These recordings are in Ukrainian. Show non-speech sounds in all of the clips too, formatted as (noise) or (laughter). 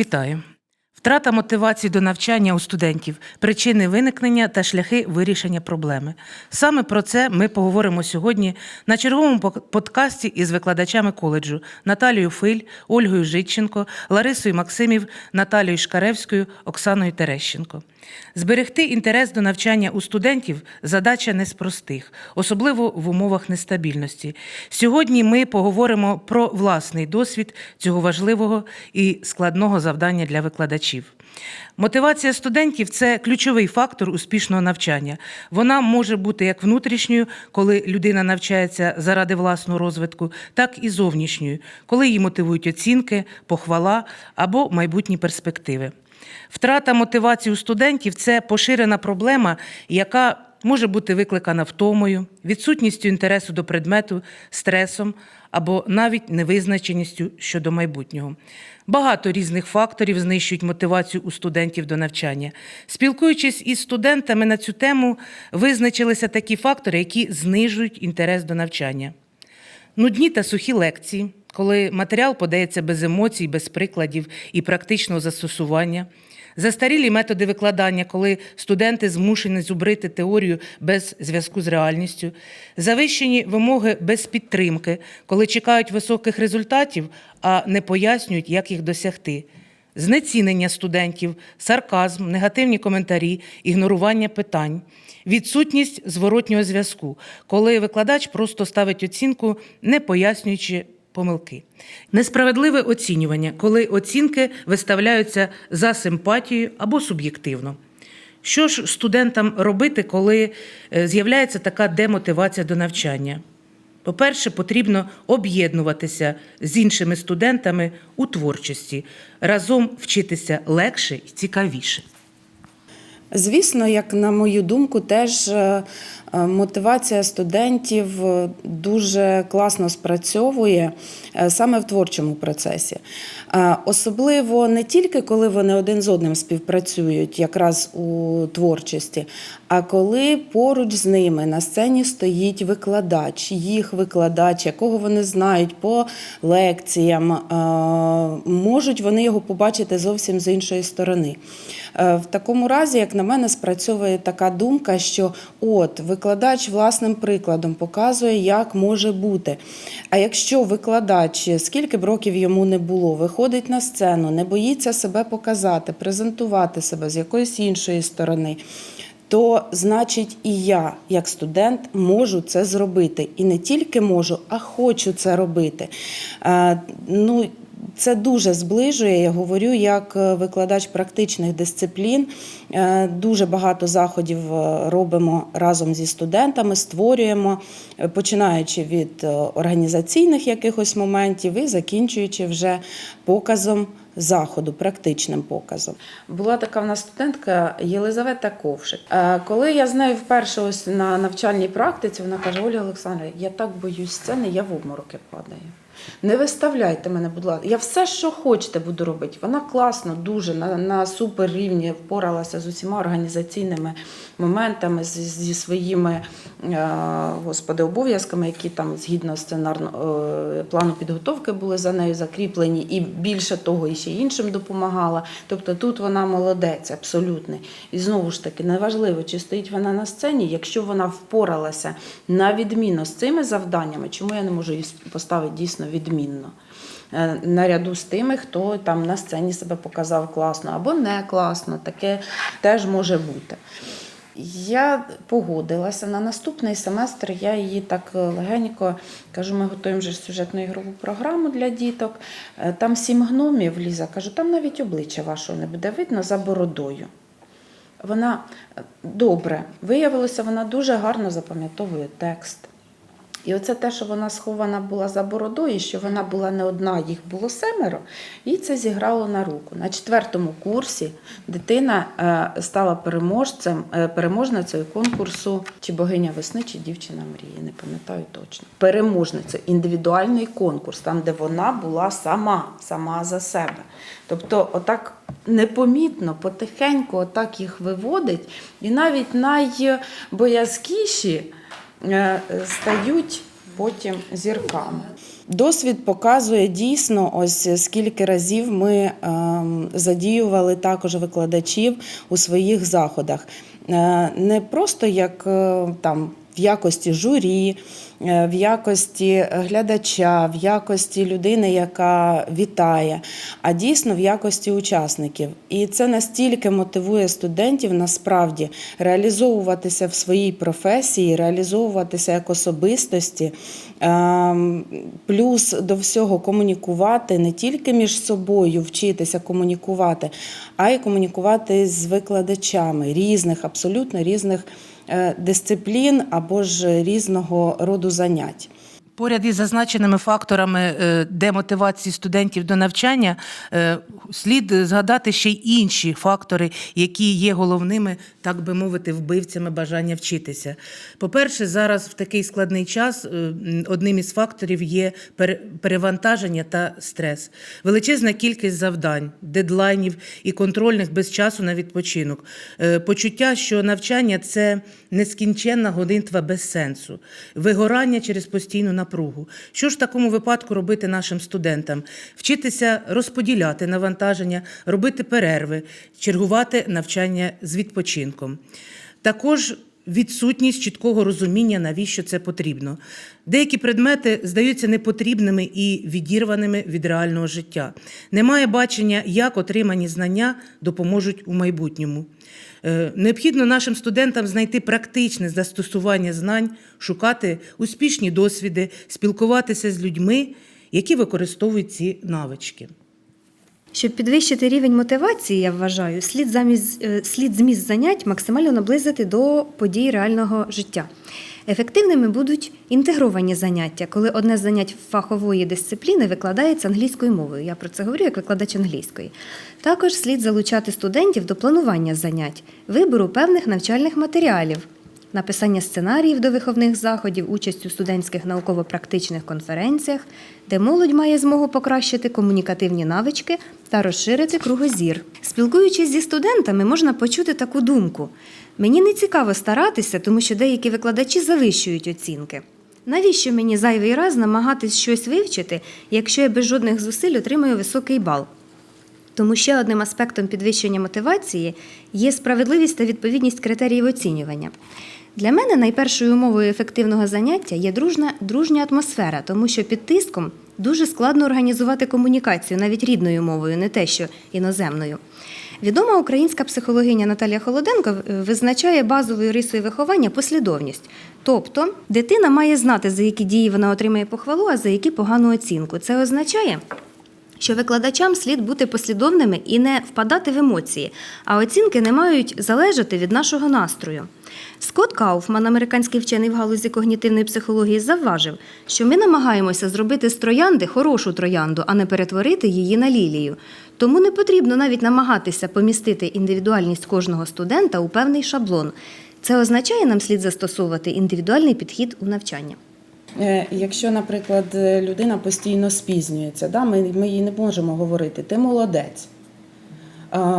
вітаю. Втрата мотивації до навчання у студентів, причини виникнення та шляхи вирішення проблеми. Саме про це ми поговоримо сьогодні на черговому подкасті із викладачами коледжу Наталією Филь, Ольгою Житченко, Ларисою Максимів, Наталією Шкаревською, Оксаною Терещенко. Зберегти інтерес до навчання у студентів задача не з простих, особливо в умовах нестабільності. Сьогодні ми поговоримо про власний досвід цього важливого і складного завдання для викладачів. Мотивація студентів це ключовий фактор успішного навчання. Вона може бути як внутрішньою, коли людина навчається заради власного розвитку, так і зовнішньою, коли її мотивують оцінки, похвала або майбутні перспективи. Втрата мотивації у студентів це поширена проблема, яка може бути викликана втомою, відсутністю інтересу до предмету, стресом або навіть невизначеністю щодо майбутнього. Багато різних факторів знищують мотивацію у студентів до навчання. Спілкуючись із студентами на цю тему, визначилися такі фактори, які знижують інтерес до навчання. Нудні та сухі лекції, коли матеріал подається без емоцій, без прикладів і практичного застосування. Застарілі методи викладання, коли студенти змушені зубрити теорію без зв'язку з реальністю, завищені вимоги без підтримки, коли чекають високих результатів, а не пояснюють, як їх досягти. Знецінення студентів, сарказм, негативні коментарі, ігнорування питань, відсутність зворотнього зв'язку, коли викладач просто ставить оцінку, не пояснюючи помилки. Несправедливе оцінювання, коли оцінки виставляються за симпатією або суб'єктивно. Що ж студентам робити, коли е, з'являється така демотивація до навчання? По-перше, потрібно об'єднуватися з іншими студентами у творчості, разом вчитися легше і цікавіше. Звісно, як на мою думку, теж е, мотивація студентів е, дуже класно спрацьовує е, саме в творчому процесі. Е, Особливо не тільки коли вони один з одним співпрацюють, якраз у творчості, а коли поруч з ними на сцені стоїть викладач, їх викладач, якого вони знають по лекціям, е, можуть вони його побачити зовсім з іншої сторони. Е, В такому разі, як на мене, спрацьовує така думка, що от викладач власним прикладом показує, як може бути. А якщо викладач, скільки б років йому не було, виходить на сцену, не боїться себе показати, презентувати себе з якоїсь іншої сторони. То значить, і я, як студент, можу це зробити. І не тільки можу, а хочу це робити. Е, Ну, це дуже зближує. Я говорю як е, викладач практичних дисциплін. Е, Дуже багато заходів е, робимо разом зі студентами, створюємо, починаючи від організаційних якихось моментів і закінчуючи вже показом заходу, практичним показом. Була така в нас студентка Єлизавета Ковшик. Коли я з нею вперше ось на навчальній практиці, вона каже: Оля Олександровна, я так боюсь сцени, я в обмороки падаю. Не виставляйте мене, будь ласка. Я все, що хочете, буду робити. Вона класно, дуже на, на супер рівні впоралася з усіма організаційними моментами, з- зі своїми е, господи, обов'язками, які там згідно сценарного е, плану підготовки були за нею закріплені, і більше того, і ще іншим допомагала. Тобто тут вона молодець, абсолютний. І знову ж таки, неважливо, чи стоїть вона на сцені, якщо вона впоралася на відмінно з цими завданнями, чому я не можу її поставити дійсно відмінно? Е, Наряду з тими, хто там на сцені себе показав класно або не класно, таке теж може бути. Я погодилася на наступний семестр. Я її так е, легенько кажу, ми готуємо вже сюжетну ігрову програму для діток. Е, Там сім гномів Ліза. Кажу, там навіть обличчя вашого не буде видно за бородою. Вона добре виявилося, вона дуже гарно запам'ятовує текст. І оце те, що вона схована була за бородою, що вона була не одна, їх було семеро, і це зіграло на руку. На четвертому курсі дитина е, стала переможцем, е, переможницею конкурсу чи богиня весни, чи дівчина мрії, не пам'ятаю точно. Переможницею, індивідуальний конкурс, там, де вона була сама, сама за себе. Тобто, отак непомітно, потихеньку, отак їх виводить, і навіть найбоязкіші стають потім зірками. Досвід показує дійсно, ось скільки разів ми ем, задіювали також викладачів у своїх заходах. Е, Не просто як е, там в якості журі, е, в якості глядача, в якості людини, яка вітає, а дійсно в якості учасників. І це настільки мотивує студентів насправді реалізовуватися в своїй професії, реалізовуватися як особистості, ем, плюс до всього комунікувати не тільки між собою, вчитися комунікувати, а й комунікувати з викладачами різних, абсолютно різних дисциплін або ж різного роду занять. Поряд із зазначеними факторами е, демотивації студентів до навчання е, слід згадати ще й інші фактори, які є головними, так би мовити, вбивцями бажання вчитися. По-перше, зараз в такий складний час е, одним із факторів є пере- перевантаження та стрес, величезна кількість завдань, дедлайнів і контрольних без часу на відпочинок, почуття, що навчання це нескінченна годинтва без сенсу, вигорання через постійну напругу. Що ж в такому випадку робити нашим студентам? Вчитися розподіляти навантаження, робити перерви, чергувати навчання з відпочинком. Також відсутність чіткого розуміння, навіщо це потрібно. Деякі предмети здаються непотрібними і відірваними від реального життя. Немає бачення, як отримані знання допоможуть у майбутньому. Е, Необхідно нашим студентам знайти практичне застосування знань, шукати успішні досвіди, спілкуватися з людьми, які використовують ці навички. Щоб підвищити рівень мотивації, я вважаю, слід замість е, слід зміст занять максимально наблизити до подій реального життя. Ефективними будуть інтегровані заняття, коли одне з занять фахової дисципліни викладається англійською мовою. Я про це говорю як викладач англійської. Також слід залучати студентів до планування занять, вибору певних навчальних матеріалів, написання сценаріїв до виховних заходів, участь у студентських науково-практичних конференціях, де молодь має змогу покращити комунікативні навички та розширити кругозір. Спілкуючись зі студентами, можна почути таку думку: мені не цікаво старатися, тому що деякі викладачі завищують оцінки. Навіщо мені зайвий раз намагатись щось вивчити, якщо я без жодних зусиль отримую високий бал? Тому ще одним аспектом підвищення мотивації є справедливість та відповідність критеріїв оцінювання. Для мене найпершою умовою ефективного заняття є дружна, дружня атмосфера, тому що під тиском дуже складно організувати комунікацію навіть рідною мовою, не те що іноземною. Відома українська психологиня Наталія Холоденко е, визначає базовою рисою виховання послідовність. Тобто дитина має знати, за які дії вона отримає похвалу, а за які погану оцінку. Це означає, що викладачам слід бути послідовними і не впадати в емоції, а оцінки не мають залежати від нашого настрою. Скотт Кауфман, американський вчений в галузі когнітивної психології, завважив, що ми намагаємося зробити з троянди хорошу троянду, а не перетворити її на лілію. Тому не потрібно навіть намагатися помістити індивідуальність кожного студента у певний шаблон. Це означає, нам слід застосовувати індивідуальний підхід у навчання. Е, Якщо, наприклад, людина постійно спізнюється, да, ми, ми їй не можемо говорити, ти молодець.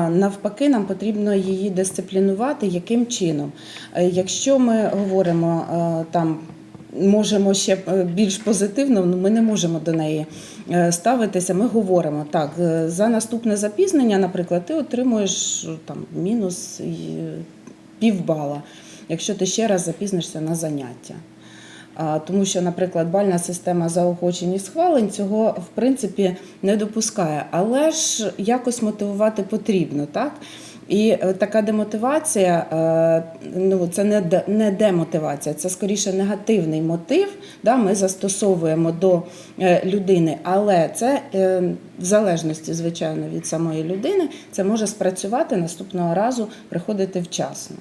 Навпаки, нам потрібно її дисциплінувати. Яким чином? Е, Якщо ми говоримо е, там. Можемо ще більш позитивно, ну ми не можемо до неї ставитися. Ми говоримо так, за наступне запізнення, наприклад, ти отримуєш там мінус півбала, якщо ти ще раз запізнишся на заняття. Тому що, наприклад, бальна система заохочень і схвалень цього в принципі не допускає. Але ж якось мотивувати потрібно, так? І е, така демотивація, е, ну це не не демотивація, це скоріше негативний мотив. Да, ми застосовуємо до е, людини, але це в залежності, звичайно, від самої людини, це може спрацювати наступного разу, приходити вчасно.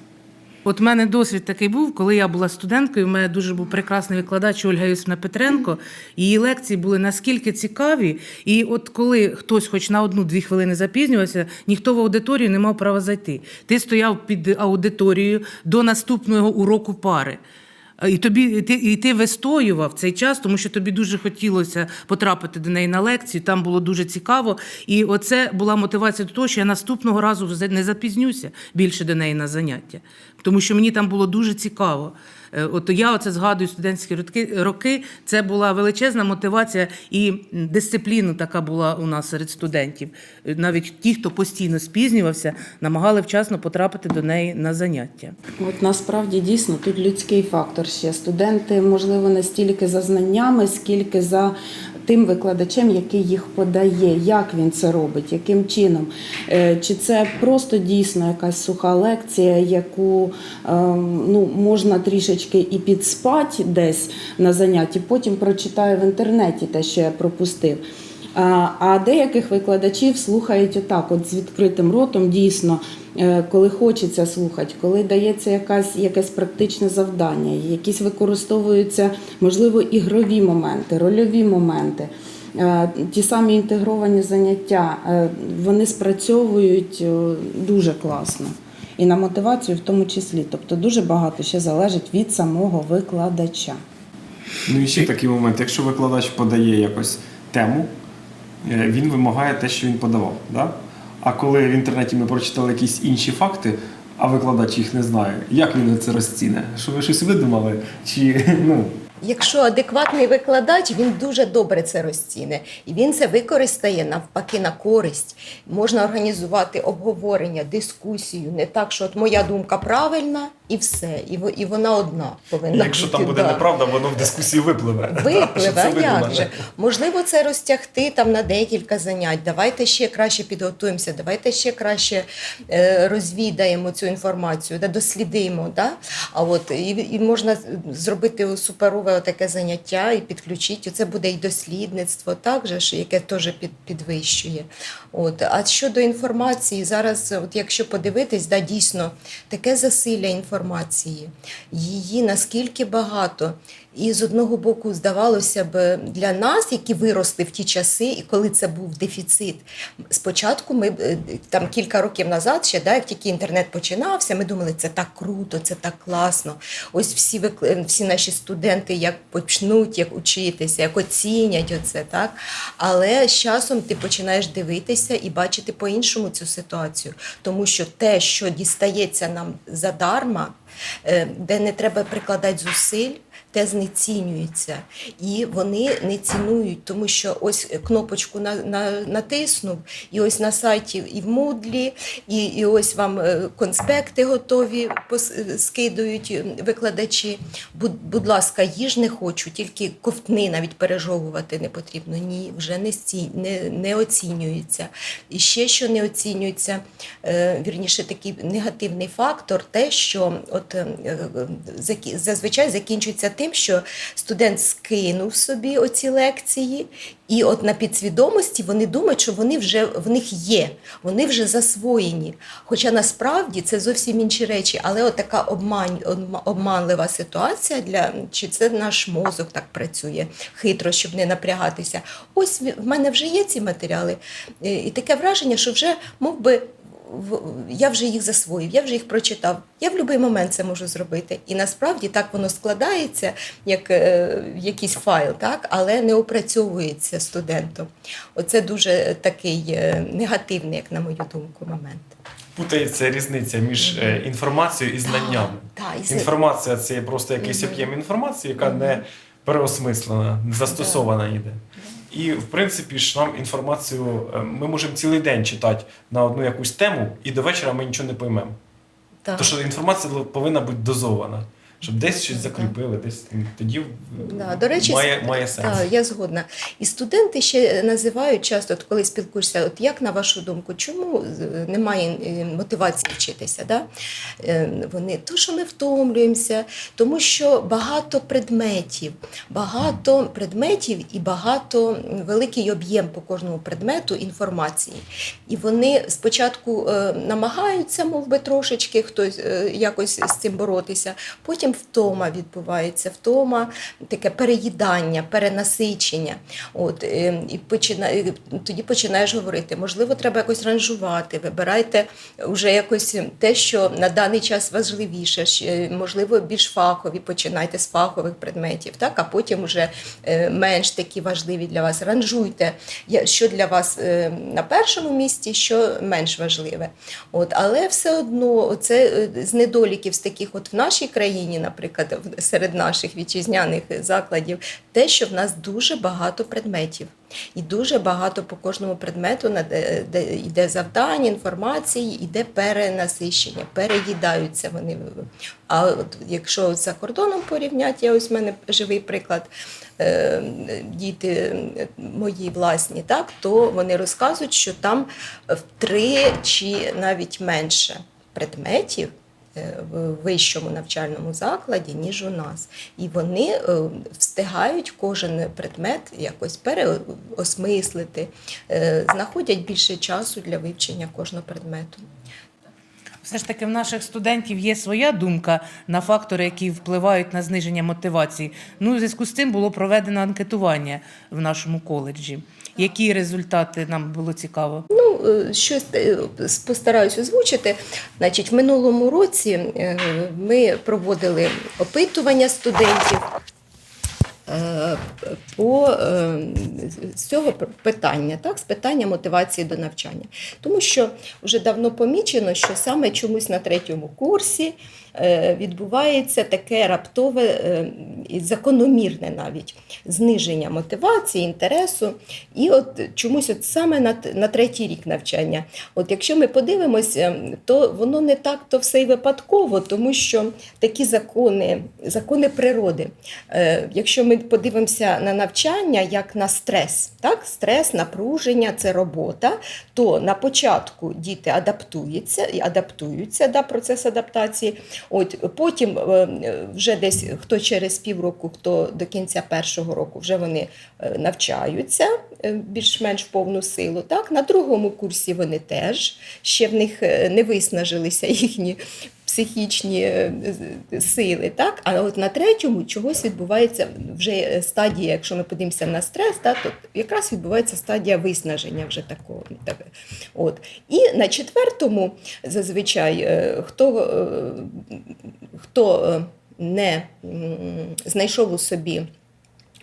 От в мене досвід такий був, коли я була студенткою. У мене дуже був прекрасний викладач Ольга Юсифна Петренко. Її лекції були наскільки цікаві. І от коли хтось, хоч на одну-дві хвилини запізнювався, ніхто в аудиторію не мав права зайти. Ти стояв під аудиторією до наступного уроку пари. І тобі і ти, і ти вистоював цей час, тому що тобі дуже хотілося потрапити до неї на лекцію. Там було дуже цікаво. І оце була мотивація до того, що я наступного разу не запізнюся більше до неї на заняття, тому що мені там було дуже цікаво. Е, От я оце згадую студентські роки. Це була величезна мотивація і дисципліна така була у нас серед студентів. Е, Навіть ті, хто постійно спізнювався, намагали вчасно потрапити до неї на заняття. От насправді дійсно тут людський фактор ще. Студенти, можливо, не стільки за знаннями, скільки за тим викладачем, який їх подає, як він це робить, яким чином. Е, Чи це просто дійсно якась суха лекція, яку е, ну, можна трішечки і підспати десь на занятті, потім прочитаю в інтернеті те, що я пропустив. А деяких викладачів слухають отак, от з відкритим ротом, дійсно, е, коли хочеться слухати, коли дається якась, якесь практичне завдання, якісь використовуються, можливо, ігрові моменти, рольові моменти. Е, Ті самі інтегровані заняття, е, вони спрацьовують дуже класно. І на мотивацію в тому числі. Тобто дуже багато ще залежить від самого викладача. Ну і ще такий момент, якщо викладач подає якось тему, він вимагає те, що він подавав. Да? А коли в інтернеті ми прочитали якісь інші факти, а викладач їх не знає, як він це розціне? Що ви щось видумали? Чи (laughs) ну, Якщо адекватний викладач, він дуже добре це розціне, і він це використає навпаки на користь. Можна організувати обговорення, дискусію, не так, що от моя думка правильна і все, і і вона одна повинна якщо бути. там буде да. неправда, воно в дискусії випливе. (laughs) Випливе, а як же? Можливо, це розтягти там на декілька занять. Давайте ще краще підготуємося, давайте ще краще е, розвідаємо цю інформацію, да, дослідимо. Да? А от і, і можна зробити суперове таке заняття і підключити. Це буде і дослідництво, так же яке теж під, підвищує. От. А щодо інформації, зараз, от якщо подивитись, да, дійсно таке засилля інформації, її наскільки багато. І з одного боку, здавалося б, для нас, які виросли в ті часи, і коли це був дефіцит. Спочатку ми е, там кілька років назад, ще да, як тільки інтернет починався, ми думали, це так круто, це так класно. Ось всі викл- всі наші студенти як почнуть, як учитися, як оцінять оце, так. Але з часом ти починаєш дивитися і бачити по-іншому цю ситуацію, тому що те, що дістається нам задарма, е, де не треба прикладати зусиль те знецінюється. І вони не цінують, тому що ось кнопочку на, на, натиснув, і ось на сайті і в Moodle, і, і ось вам е, конспекти готові пос- скидують е, викладачі. Будь, будь ласка, їж не хочу, тільки ковтни навіть пережовувати не потрібно. Ні, вже не, сці, не, не оцінюється. І ще що не оцінюється, е, вірніше такий негативний фактор, те, що от е, е, зазвичай закінчується тим, що студент скинув собі оці лекції, і от на підсвідомості вони думають, що вони вже в них є, вони вже засвоєні. Хоча насправді це зовсім інші речі, але от така обмань, обма- обманлива ситуація для чи це наш мозок так працює хитро, щоб не напрягатися. Ось в мене вже є ці матеріали, і таке враження, що вже мов би я вже їх засвоїв, я вже їх прочитав. Я в будь-який момент це можу зробити. І насправді так воно складається, як е, якийсь файл, так? але не опрацьовується студентом. Оце дуже такий е, негативний, як на мою думку, момент. Путається різниця між е, інформацією і знаннями. Так, і з- Інформація це є просто якийсь об'єм інформації, яка не переосмислена, не застосована ніде. І в принципі ж нам інформацію е, ми можемо цілий день читати на одну якусь тему, і до вечора ми нічого не поймемо. так. Тому що інформація повинна бути дозована, щоб десь щось закріпили, десь тоді е, Да, до речі, має, має сенс. Так, я згодна. І студенти ще називають часто, от коли спілкуєшся, от як на вашу думку, чому немає е, мотивації вчитися? Да? Е, Вони то, що ми втомлюємося, тому що багато предметів, багато предметів і багато великий об'єм по кожному предмету інформації. І вони спочатку намагаються, мов би, трошечки хтось якось з цим боротися. Потім втома відбувається, втома, таке переїдання, перенасичення. От, е, і починає, тоді починаєш говорити, можливо, треба якось ранжувати, вибирайте вже якось те, що на даний час важливіше, можливо, більш фахові, починайте з фахових предметів, так? а потім вже е, менш такі важливі для вас. Ранжуйте, що для вас е, на першому місці, що менш важливе. От, але все одно це з недоліків з таких от в нашій країні, наприклад, серед наших вітчизняних закладів, те, що в нас дуже багато предметів. І дуже багато по кожному предмету йде завдання, інформації, йде перенасищення, переїдаються вони. А от якщо за кордоном порівняти, я ось в мене живий приклад, е, діти мої власні, так, то вони розказують, що там втри чи навіть менше предметів в вищому навчальному закладі, ніж у нас. І вони е, встигають кожен предмет якось переосмислити, е, знаходять більше часу для вивчення кожного предмету. Все ж таки в наших студентів є своя думка на фактори, які впливають на зниження мотивації. Ну, у зв'язку з цим було проведено анкетування в нашому коледжі. Які результати нам було цікаво? Ну, е, щось е, постараюсь озвучити. Значить, в минулому році е, ми проводили опитування студентів. По з цього питання, так, з питання мотивації до навчання. Тому що вже давно помічено, що саме чомусь на третьому курсі відбувається таке раптове е, і закономірне навіть зниження мотивації, інтересу. І от чомусь от саме на, на третій рік навчання. От якщо ми подивимося, то воно не так то все й випадково, тому що такі закони, закони природи. Е, Якщо ми подивимося на навчання як на стрес, так? стрес, напруження це робота, то на початку діти адаптуються і адаптуються да, процес адаптації. От потім е, вже десь хто через півроку, хто до кінця першого року вже вони е, навчаються е, більш-менш в повну силу. Так? На другому курсі вони теж ще в них не виснажилися їхні психічні е, сили. Так? А от на третьому чогось відбувається вже е, стадія, якщо ми подивимося на стрес, так, то якраз відбувається стадія виснаження вже такого. Так. От. І на четвертому зазвичай е, хто, хто не знайшов у собі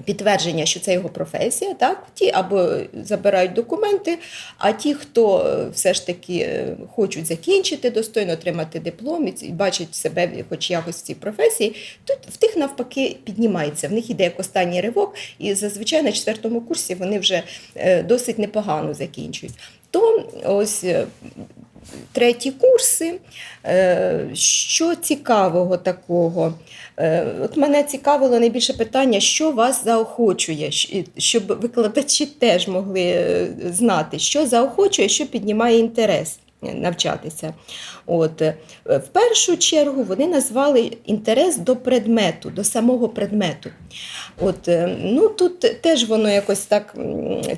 підтвердження, що це його професія, так? ті або забирають документи, а ті, хто е, все ж таки е, хочуть закінчити достойно, отримати диплом і бачать себе хоч якось в цій професії, тут в тих навпаки піднімається. В них іде як останній ривок, і зазвичай на четвертому курсі вони вже е, досить непогано закінчують. То ось треті курси. Е, Що цікавого такого? Е, От мене цікавило найбільше питання, що вас заохочує, щоб викладачі теж могли е, знати, що заохочує, що піднімає інтерес навчатися. От, е, в першу чергу вони назвали інтерес до предмету, до самого предмету. От, е, ну, тут теж воно якось так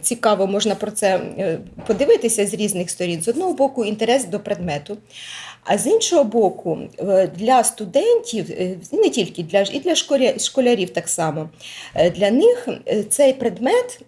цікаво, можна про це е, подивитися з різних сторін. З одного боку, інтерес до предмету, а з іншого боку, е, для студентів, е, не тільки для і для школя- школярів так само, е, для них цей предмет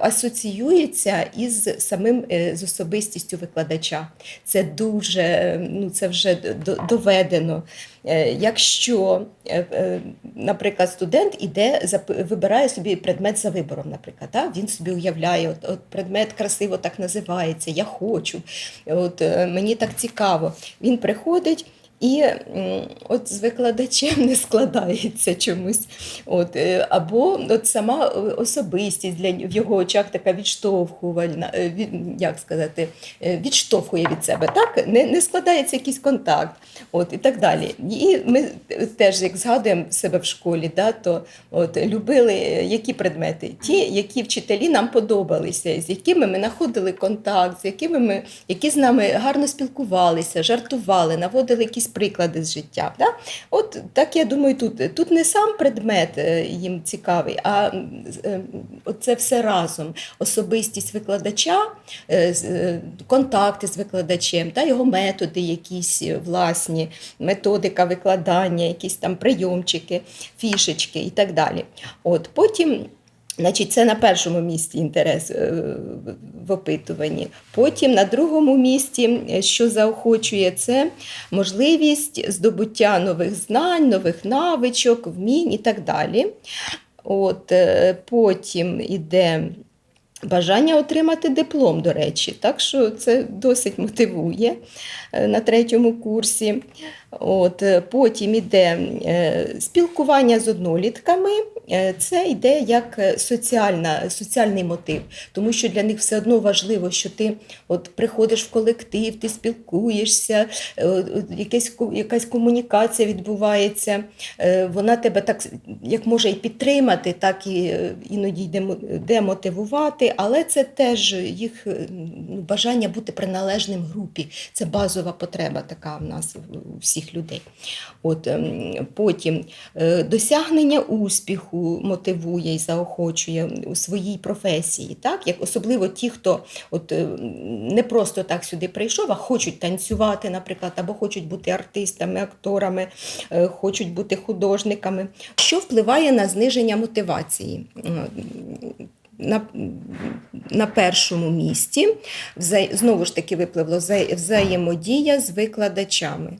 асоціюється із самим з особистістю викладача. Це дуже, ну це вже до- доведено. Е, Якщо, е, е, наприклад, студент іде, вибирає собі предмет за вибором, наприклад, так? він собі уявляє, от, от предмет красиво так називається, я хочу, от, мені так цікаво. Він приходить. І от з викладачем не складається чомусь. От, е, або от сама е, особистість для в його очах така відштовхувальна, е, від, як сказати, відштовхує від себе. Так? Не, не складається якийсь контакт. От, і так далі. І ми теж, як згадуємо себе в школі, да, то от, любили які предмети? Ті, які вчителі нам подобалися, з якими ми знаходили контакт, з якими ми, які з нами гарно спілкувалися, жартували, наводили якісь приклади з життя. Да? От так я думаю, тут, тут не сам предмет е, їм цікавий, а е, це все разом. Особистість викладача, е, контакти з викладачем, та його методи якісь власні, методика викладання, якісь там прийомчики, фішечки і так далі. От потім. Значить, це на першому місці інтерес е, в опитуванні. Потім на другому місці, е, що заохочує, це можливість здобуття нових знань, нових навичок, вмінь і так далі. От, е, потім іде бажання отримати диплом, до речі. Так що це досить мотивує на третьому курсі. От, е, потім іде е, спілкування з однолітками. Е, Це йде як соціальна, соціальний мотив, тому що для них все одно важливо, що ти от приходиш в колектив, ти спілкуєшся, якась, якась комунікація відбувається. Вона тебе так як може і підтримати, так і іноді демотивувати, але це теж їх ну, бажання бути приналежним групі. Це базова потреба така в нас у всіх людей. От, ем, потім е, досягнення успіху мотивує і заохочує у своїй професії, так? Як особливо ті, хто от, е, не просто так сюди прийшов, а хочуть танцювати, наприклад, або хочуть бути артистами, акторами, е, хочуть бути художниками, що впливає на зниження мотивації. На, на першому місці знову ж таки випливло вза- взаємодія з викладачами.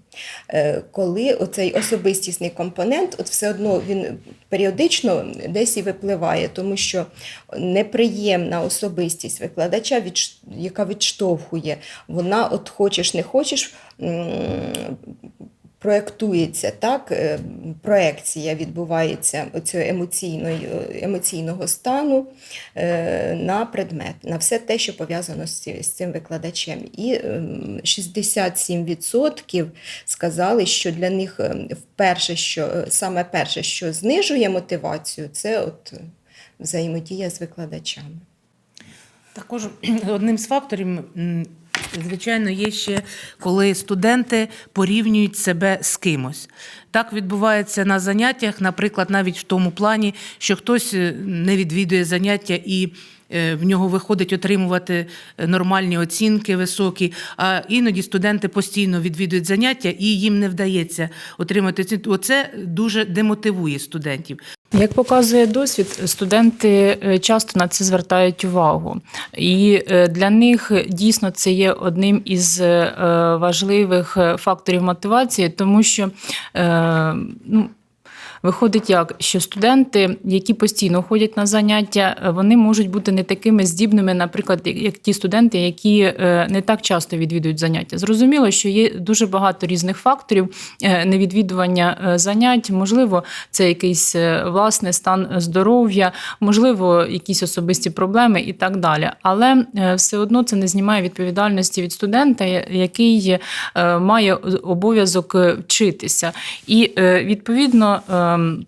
Е, Коли оцей особистісний компонент, от все одно він періодично десь і випливає, тому що неприємна особистість викладача, яка відштовхує, вона, от хочеш не хочеш, проєктується, так? е, проекція відбувається цього емоційного стану е, на предмет, на все те, що пов'язано з, цим викладачем. І ем, 67% сказали, що для них ем, вперше, що е, саме перше, що знижує мотивацію, це от взаємодія з викладачами. Також одним з факторів, звичайно, є ще коли студенти порівнюють себе з кимось. Так відбувається на заняттях, наприклад, навіть в тому плані, що хтось е, не відвідує заняття і. е, В нього виходить отримувати е, нормальні оцінки високі, а іноді студенти постійно відвідують заняття і їм не вдається отримати оцінки. Оце дуже демотивує студентів. Як показує досвід, студенти е, часто на це звертають увагу, і е, для них дійсно це є одним із е, важливих факторів мотивації, тому що ну, Виходить як, що студенти, які постійно ходять на заняття, е, вони можуть бути не такими здібними, наприклад, як- ті студенти, які е, не так часто відвідують заняття. Зрозуміло, що є дуже багато різних факторів е, невідвідування занять. Можливо, це якийсь власний стан здоров'я, можливо, якісь особисті проблеми і так далі. Але все одно це не знімає відповідальності від студента, який має обов'язок вчитися. І відповідно. um,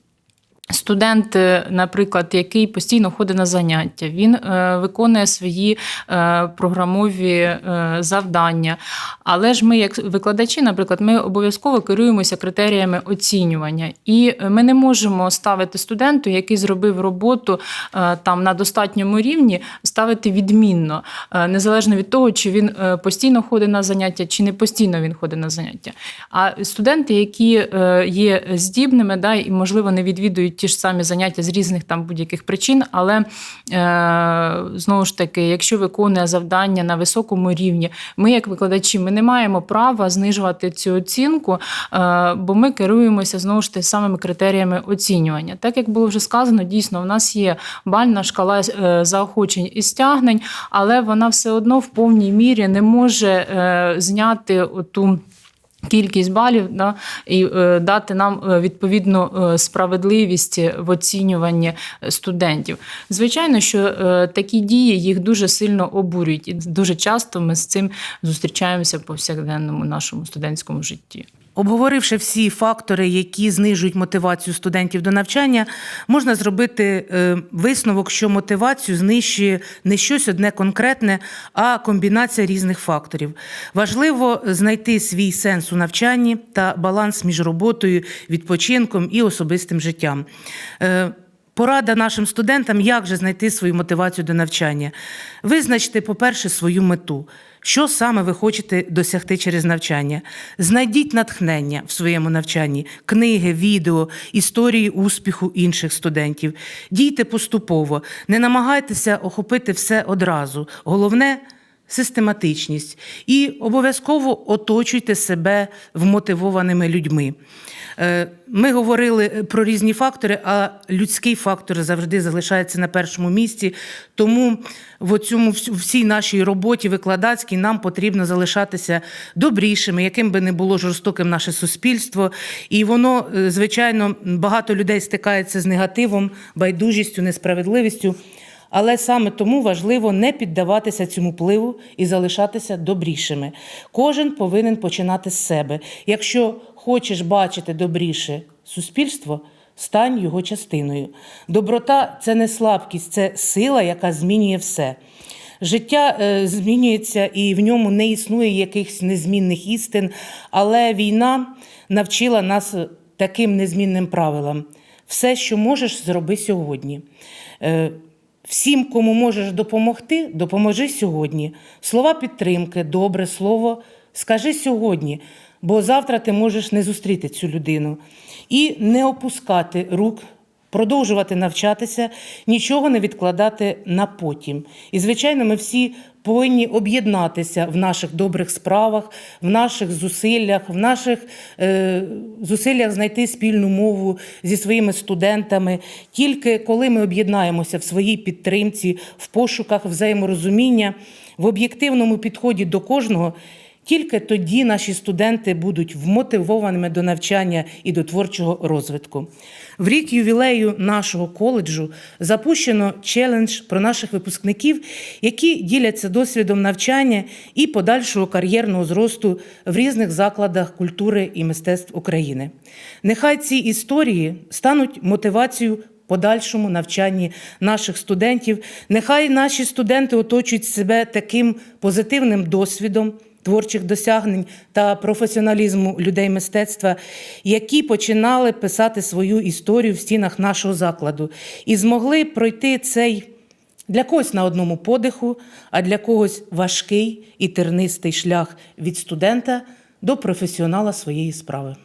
Студент, е, наприклад, який постійно ходить на заняття, він е, виконує свої е, програмові завдання. Але ж ми, як викладачі, наприклад, ми обов'язково керуємося критеріями оцінювання, і ми не можемо ставити студенту, який зробив роботу там на достатньому рівні, ставити відмінно, незалежно від того, чи він постійно ходить на заняття, чи не постійно він ходить на заняття. А студенти, які є здібними, да, і можливо не відвідують ті ж самі заняття з різних там будь-яких причин, але е, знову ж таки, якщо виконує завдання на високому рівні, ми, як викладачі, ми не маємо права знижувати цю оцінку, е, бо ми керуємося знову ж таки самими критеріями оцінювання. Так як було вже сказано, дійсно, в нас є бальна шкала е, заохочень і стягнень, але вона все одно в повній мірі не може зняти оту. Кількість балів да, і е, дати нам е, відповідну е, справедливість в оцінюванні студентів. Звичайно, що е, такі дії їх дуже сильно обурюють, і дуже часто ми з цим зустрічаємося в повсякденному нашому студентському житті. Обговоривши всі фактори, які знижують мотивацію студентів до навчання, можна зробити е, висновок, що мотивацію знищує не щось одне конкретне, а комбінація різних факторів. Важливо знайти свій сенс у навчанні та баланс між роботою, відпочинком і особистим життям. Е, Порада нашим студентам, як же знайти свою мотивацію до навчання. Визначте, по-перше, свою мету. Що саме ви хочете досягти через навчання? Знайдіть натхнення в своєму навчанні, книги, відео, історії успіху інших студентів. Дійте поступово, не намагайтеся охопити все одразу. Головне систематичність і обов'язково оточуйте себе вмотивованими людьми. Е, Ми говорили про різні фактори, а людський фактор завжди залишається на першому місці. Тому в цьому всій нашій роботі викладацькій нам потрібно залишатися добрішими, яким би не було жорстоким наше суспільство. І воно, е, звичайно, багато людей стикається з негативом, байдужістю, несправедливістю. Але саме тому важливо не піддаватися цьому впливу і залишатися добрішими. Кожен повинен починати з себе. Якщо хочеш бачити добріше суспільство, стань його частиною. Доброта це не слабкість, це сила, яка змінює все. Життя е, змінюється і в ньому не існує якихось незмінних істин, але війна навчила нас таким незмінним правилам. Все, що можеш, зроби сьогодні. Всім, кому можеш допомогти, допоможи сьогодні. Слова підтримки, добре слово, скажи сьогодні, бо завтра ти можеш не зустріти цю людину. І не опускати рук, продовжувати навчатися, нічого не відкладати на потім. І, звичайно, ми всі повинні об'єднатися в наших добрих справах, в наших зусиллях, в наших е, зусиллях знайти спільну мову зі своїми студентами. Тільки коли ми об'єднаємося в своїй підтримці, в пошуках взаєморозуміння, в об'єктивному підході до кожного. Тільки тоді наші студенти будуть вмотивованими до навчання і до творчого розвитку. В рік ювілею нашого коледжу запущено челендж про наших випускників, які діляться досвідом навчання і подальшого кар'єрного зросту в різних закладах культури і мистецтв України. Нехай ці історії стануть мотивацією подальшому навчанні наших студентів. Нехай наші студенти оточують себе таким позитивним досвідом творчих досягнень та професіоналізму людей мистецтва, які починали писати свою історію в стінах нашого закладу і змогли пройти цей для когось на одному подиху, а для когось важкий і тернистий шлях від студента до професіонала своєї справи.